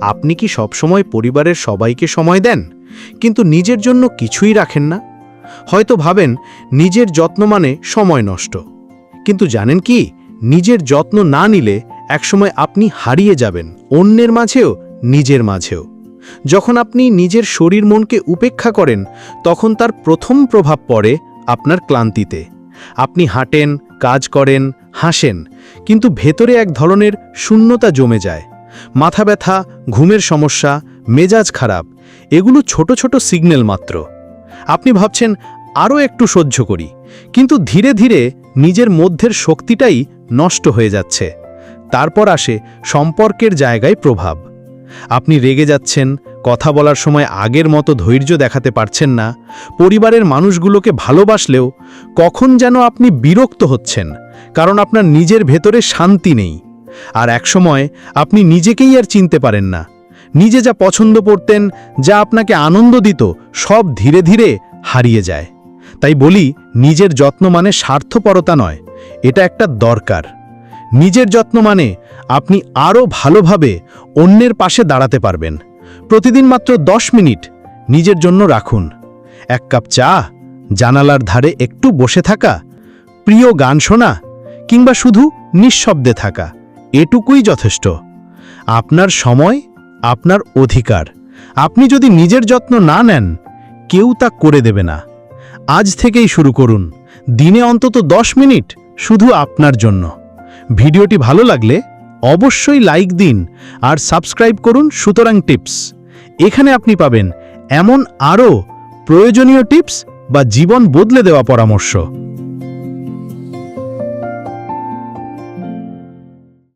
আপনি কি সবসময় পরিবারের সবাইকে সময় দেন? কিন্তু নিজের জন্য কিছুই রাখেন না। হয়তো ভাবেন, নিজের যত্ন মানে সময় নষ্ট। কিন্তু জানেন কি, নিজের যত্ন না নিলে একসময় আপনি হারিয়ে যাবেন, অন্যের মাঝেও, নিজের মাঝেও। যখন আপনি নিজের শরীর মনকে উপেক্ষা করেন, তখন তার প্রথম প্রভাব পড়ে আপনার ক্লান্তিতে। আপনি হাঁটেন, কাজ করেন, হাসেন কিন্তু ভেতরে এক ধরনের শূন্যতা জমে যায়। মাথা ব্যথা, ঘুমের সমস্যা, মেজাজ খারাপ, এগুলো ছোট ছোট সিগন্যাল মাত্র। আপনি ভাবছেন আরও একটু সহ্য করি। কিন্তু ধীরে ধীরে নিজের মধ্যের শক্তিটাই নষ্ট হয়ে যাচ্ছে। তারপর আসে সম্পর্কের জায়গায় প্রভাব। আপনি রেগে যাচ্ছেন, কথা বলার সময় আগের মতো ধৈর্য দেখাতে পারছেন না, পরিবারের মানুষগুলোকে ভালোবাসলেও কখন যেন আপনি বিরক্ত হচ্ছেন। কারণ আপনার নিজের ভেতরে শান্তি নেই। আর একসময় আপনি নিজেকেই আর চিনতে পারেন না। নিজে যা পছন্দ করতেন, যা আপনাকে আনন্দ দিত, সব ধীরে ধীরে হারিয়ে যায়। তাই বলি, নিজের যত্ন মানে স্বার্থপরতা নয়, এটা একটা দরকার। নিজের যত্ন মানে আপনি আরও ভালোভাবে অন্যের পাশে দাঁড়াতে পারবেন। প্রতিদিন মাত্র দশ মিনিট নিজের জন্য রাখুন। এক কাপ চা, জানালার ধারে একটু বসে থাকা, প্রিয় গান শোনা কিংবা শুধু নিঃশব্দে থাকা, এটুকুই যথেষ্ট। আপনার সময়, আপনার অধিকার। আপনি যদি নিজের যত্ন না নেন, কেউ তা করে দেবে না। আজ থেকেই শুরু করুন। দিনে অন্তত দশ মিনিট শুধু আপনার জন্য। ভিডিওটি ভালো লাগলে অবশ্যই লাইক দিন আর সাবস্ক্রাইব করুন সুতরাং টিপস। এখানে আপনি পাবেন এমন আরও প্রয়োজনীয় টিপস বা জীবন বদলে দেওয়া পরামর্শ।